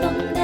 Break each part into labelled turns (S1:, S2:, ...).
S1: தந்தேன்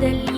S1: del